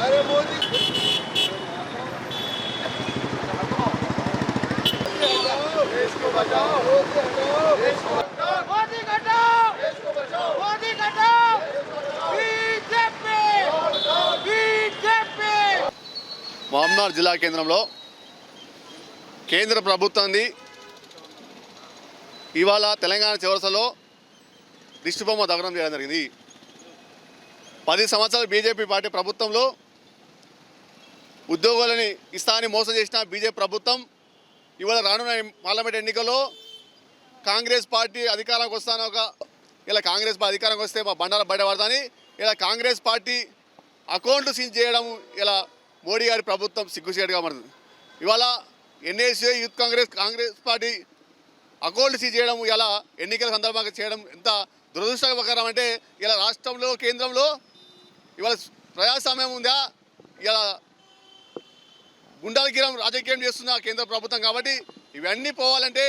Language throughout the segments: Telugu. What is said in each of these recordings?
अरे मोदी देश को बचाओ देश को మామ్నార్ జిల్లా కేంద్రంలో కేంద్ర ప్రభుత్వంది ఇవాళ తెలంగాణ చివరసలో దిష్టిబొమ్మ దగనం చేయడం జరిగింది. పది సంవత్సరాలు బీజేపీ పార్టీ ప్రభుత్వంలో ఉద్యోగులని ఇస్తానని మోసం చేసిన బీజేపీ ప్రభుత్వం ఇవాళ రానున్న పార్లమెంట్ ఎన్నికల్లో కాంగ్రెస్ పార్టీ అధికారంకి వస్తాను ఒక ఇలా కాంగ్రెస్ పార్టీ అధికారంకి వస్తే మా బండారా బయటపడతాని ఇలా కాంగ్రెస్ పార్టీ అకౌంట్లు సీజ్ చేయడం ఇలా మోడీ గారి ప్రభుత్వం సిగ్గుచేటుగా మారుతుంది ఇవాళ NACA youth Congress Congress party అకౌంట్లు సీజ్ చేయడం ఇలా ఎన్నికల సందర్భంగా చేయడం ఎంత దురదృష్టకరం అంటే ఇలా రాష్ట్రంలో కేంద్రంలో ఇవాళ ప్రజాస్వామ్యం ఉందా? ఇలా గుండాలగిరం రాజకీయం చేస్తున్న కేంద్ర ప్రభుత్వం కాబట్టి ఇవన్నీ పోవాలంటే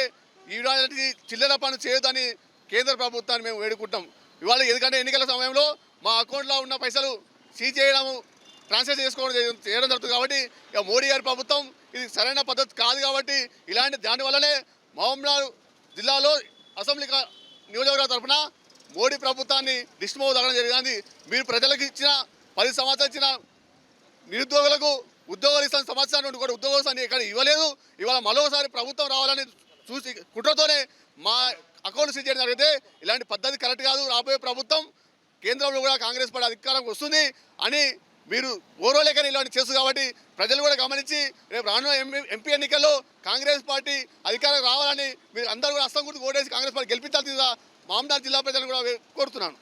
ఇలాంటి చిల్లర పనులు చేయొద్దని కేంద్ర ప్రభుత్వాన్ని మేము వేడుకుంటాం. ఇవాళ ఎందుకంటే ఎన్నికల సమయంలో మా అకౌంట్లో ఉన్న పైసలు సీజ్ చేయడము ట్రాన్స్ఫర్ చేసుకోవడం చేయడం జరుగుతుంది కాబట్టి ఇక మోడీ గారి ప్రభుత్వం ఇది సరైన పద్ధతి కాదు కాబట్టి ఇలాంటి దానివల్లనే మహబూబ్నగర్ జిల్లాలో అసెంబ్లీ నియోజకవర్గ తరఫున మోడీ ప్రభుత్వాన్ని దిష్మో తగ్గడం జరిగింది. మీరు ప్రజలకు ఇచ్చిన పది సంవత్సరాలు ఇచ్చిన నిరుద్యోగులకు ఉద్యోగాలు ఇస్తాను సంవత్సరాల నుండి కూడా ఉద్యోగాలు అని ఇక్కడ ఇవ్వలేదు. ఇవాళ మరోసారి ప్రభుత్వం రావాలని చూసి కుట్రతోనే మా అకౌంట్ సీజ్ చేయడం జరిగితే ఇలాంటి పద్ధతి కరెక్ట్ కాదు. రాబోయే ప్రభుత్వం కేంద్రంలో కూడా కాంగ్రెస్ పార్టీ అధికారం వస్తుంది అని మీరు ఓరోలేకని ఇలాంటి చేసు కాబట్టి ప్రజలు కూడా గమనించి రేపు రానున్న ఎంపీ ఎంపీ ఎన్నికల్లో కాంగ్రెస్ పార్టీ అధికారం రావాలని మీరు అందరూ కూడా అస్తం గుర్తు ఓటేసి కాంగ్రెస్ పార్టీ గెలిపించాల్సిందిగా మామదార్ జిల్లా ప్రజలను కూడా కోరుతున్నాను.